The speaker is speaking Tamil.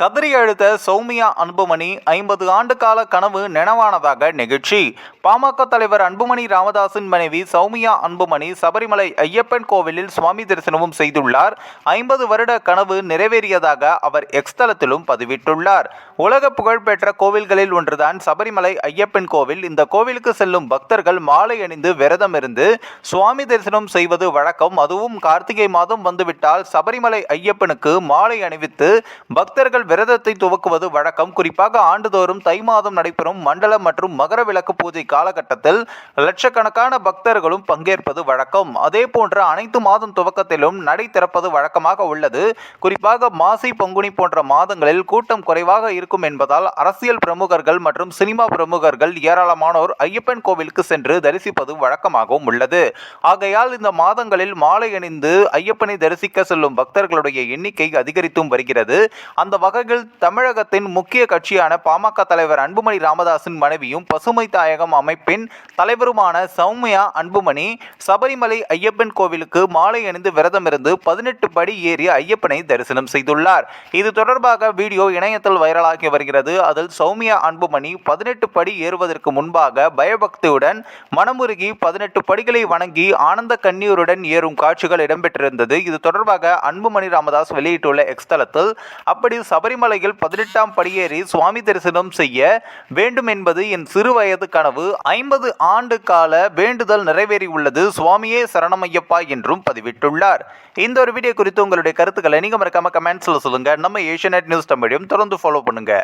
கதறி அழுத சௌமியா அன்புமணி ஐம்பது ஆண்டு கால கனவு நினைவானதாக நிகழ்ச்சி. பாமக தலைவர் அன்புமணி ராமதாசின் மனைவி சௌமியா அன்புமணி சபரிமலை ஐயப்பன் கோவிலில் சுவாமி தரிசனமும் செய்துள்ளார். ஐம்பது வருட கனவு நிறைவேறியதாக அவர் எக்ஸ் தளத்திலும் பதிவிட்டுள்ளார். உலக புகழ்பெற்ற கோவில்களில் ஒன்றுதான் சபரிமலை ஐயப்பன் கோவில். இந்த கோவிலுக்கு செல்லும் பக்தர்கள் மாலை அணிந்து விரதம் இருந்து சுவாமி தரிசனம் செய்வது வழக்கம். அதுவும் கார்த்திகை மாதம் வந்துவிட்டால் சபரிமலை ஐயப்பனுக்கு மாலை அணிவித்து பக்தர்கள் விரதத்தை துவக்குவது வழக்கம். குறிப்பாக ஆண்டுதோறும் தை மாதம் நடைபெறும் மண்டல மற்றும் மகர விளக்கு பூஜை காலகட்டத்தில் லட்சக்கணக்கான பக்தர்களும் பங்கேற்பது வழக்கம். அதே போன்ற அனைத்து மாதம் துவக்கத்திலும் நடை திறப்பது வழக்கமாக உள்ளது. குறிப்பாக மாசி பங்குனி போன்ற மாதங்களில் கூட்டம் குறைவாக இருக்கும் என்பதால் அரசியல் பிரமுகர்கள் மற்றும் சினிமா பிரமுகர்கள் ஏராளமானோர் ஐயப்பன் கோவிலுக்கு சென்று தரிசிப்பது வழக்கமாகவும் உள்ளது. ஆகையால் இந்த மாதங்களில் மாலை அணிந்து ஐயப்பனை தரிசிக்க செல்லும் பக்தர்களுடைய எண்ணிக்கை அதிகரித்தும் வருகிறது. அந்த வகை வகையில் தமிழகத்தின் முக்கிய கட்சியான பாமக தலைவர் அன்புமணி ராமதாசின் மனைவியும் பசுமை தாயகம் அமைப்பின் தலைவருமான சௌமியா அன்புமணி சபரிமலை ஐயப்பன் கோவிலுக்கு மாலை அணிந்து விரதம் இருந்து பதினெட்டு படி ஏறி ஐயப்பனை தரிசனம் செய்துள்ளார். இது தொடர்பாக வீடியோ இணையத்தில் வைரலாகி வருகிறது. அதில் சௌமியா அன்புமணி பதினெட்டு படி ஏறுவதற்கு முன்பாக பயபக்தியுடன் மனமுருகி பதினெட்டு படிகளை வணங்கி ஆனந்த கண்ணீருடன் ஏறும் காட்சிகள் இடம்பெற்றிருந்தது. இது தொடர்பாக அன்புமணி ராமதாஸ் வெளியிட்டுள்ள எக்ஸ்தலத்தில் அப்படி சபரி சபரிமலையில் பதினெட்டாம் படியேறி சுவாமி தரிசனம் செய்ய வேண்டும் என்பது என் சிறு வயது கனவு. ஐம்பது ஆண்டு கால வேண்டுதல் நிறைவேறி உள்ளது சுவாமியே சரணமையப்பா என்றும் பதிவிட்டுள்ளார். இந்த ஒரு வீடியோ குறித்து உங்களுடைய கருத்துக்களை நீங்க மறக்காம கமெண்ட்ஸில் சொல்லுங்க. நம்ம ஏஷியநெட் நியூஸ் தமிழையும் தொடர்ந்து ஃபாலோ பண்ணுங்க.